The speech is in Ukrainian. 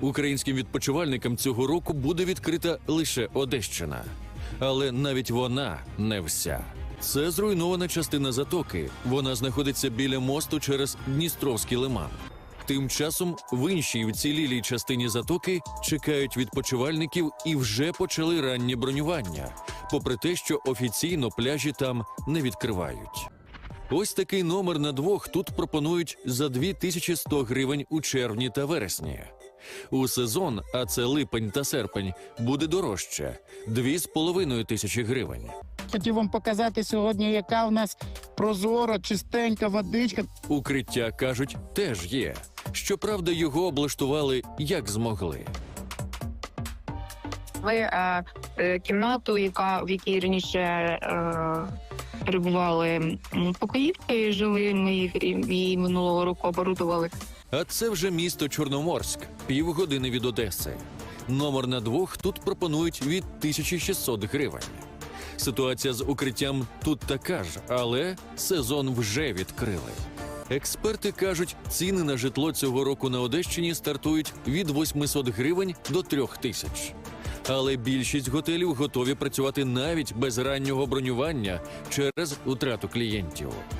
Українським відпочивальникам цього року буде відкрита лише Одещина. Але навіть вона не вся. Це зруйнована частина затоки. Вона знаходиться біля мосту через Дністровський лиман. Тим часом в іншій вцілілій частині затоки чекають відпочивальників і вже почали раннє бронювання, попри те, що офіційно пляжі там не відкривають. Ось такий номер на двох тут пропонують за 2100 гривень у червні та вересні. У сезон, а це липень та серпень, буде дорожче 2,5 тисячі гривень. Хотів вам показати сьогодні, яка у нас прозора, чистенька водичка. Укриття кажуть, теж є. Щоправда, його облаштували як змогли. Ви е, е, кімнату, яка в якій раніше е, перебували покоївки, жили. Ми їх її минулого року оборудували. А це вже місто Чорноморськ, півгодини від Одеси. Номер на двох тут пропонують від 1600 гривень. Ситуація з укриттям тут така ж, але сезон вже відкрили. Експерти кажуть, ціни на житло цього року на Одещині стартують від 800 гривень до 3000. Але більшість готелів готові працювати навіть без раннього бронювання через утрату клієнтів.